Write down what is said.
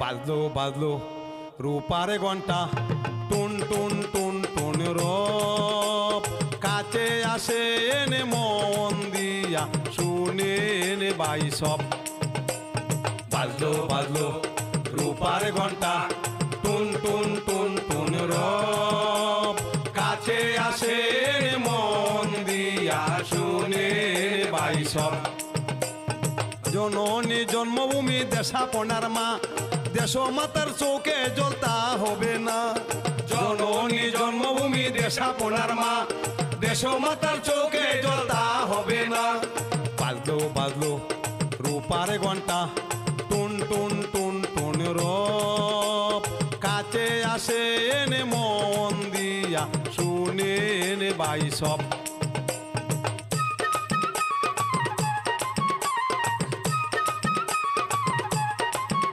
বাজলো বাজলো। রূপারে ঘণ্টা। টুন টুন টুন টুন রব কাছে আসে এনে মন দিয়া, শুনে নে বাই সব। বাজলো বাজলো। রূপার ঘণ্টা। টুন টুন টুন টুন রব কাছে আসে মন দিয়া, শুনে বাই সব। জননী জন্মভূমি দেশাপনার মা দেশ মাতার চোখে জ্বলতা হবে না। জননী জন্মভূমি দেশাপনার মা। দেশ মাতার চোখে জ্বলতা হবে না। বাজলো বাজলো রূপার ঘণ্টা, টুন টুন টুন টুন রব কাছে আসে এনে মন দিয়া, শুনে নে বাই সব।